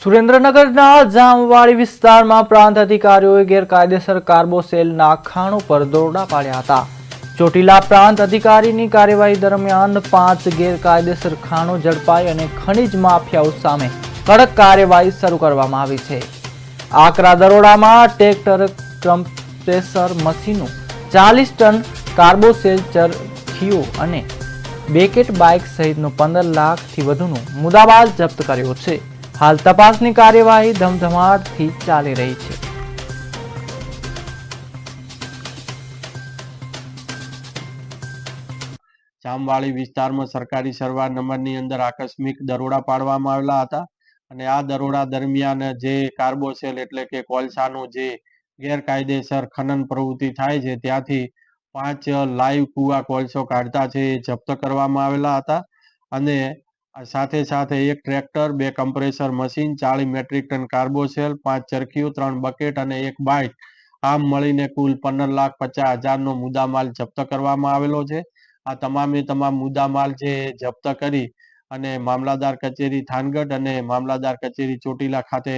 સુરેન્દ્રનગરના જામવાડી વિસ્તારમાં પ્રાંત અધિકારીઓએ ગેરકાયદેસર કાર્બોસેલ ખાણો પર દોરડા પાડ્યા હતા. ચોટીલા પ્રાંત અધિકારીની કાર્યવાહી દરમિયાન પાંચ ગેરકાયદેસર ખાણો ઝડપાઈ અને ખનિજ માફિયાઓ સામે કડક કાર્યવાહી શરૂ કરવામાં આવી છે. આકરા દરોડામાં ટ્રેક્ટર કમ્પ્રેસર મશીનો, ચાલીસ ટન કાર્બોસેલ ચરખીઓ અને બેકેટ બાઇક સહિતનું પંદર લાખથી વધુનો મુદ્દામાલ જપ્ત કર્યો છે. હાલ તપાસની કાર્યવાહી ધમધમાટથી ચાલી રહી છે. જામવાળી વિસ્તારમાં સરકારી સરવાર નંબરની અંદર આકસ્મિક દરોડા પાડવામાં આવેલા હતા અને આ દરોડા દરમિયાન જે કાર્બોસેલ એટલે કે કોલસાનું જે ગેરકાયદેસર ખનન પ્રવૃત્તિ થાય છે, ત્યાંથી પાંચ લાઈવ કુવા કોલસો કાઢતા છે એ જપ્ત કરવામાં આવેલા હતા અને સાથે સાથે એક ટ્રેક્ટર, બે કમ્પ્રેસર મશીન ચાલીસ મેટ્રિક ટન કાર્બોસેલ, પાંચ ચરખીઓ, ત્રણ બકેટ અને એક બાઇક. આમ મળીને કુલ પંદર લાખ પચાસ હજારનો મુદ્દામાલ જપ્ત કરવામાં આવેલો છે. આ તમામે તમામ મુદ્દામાલ છે એ જપ્ત કરી અને મામલાદાર કચેરી થાનગઢ અને મામલાદાર કચેરી ચોટીલા ખાતે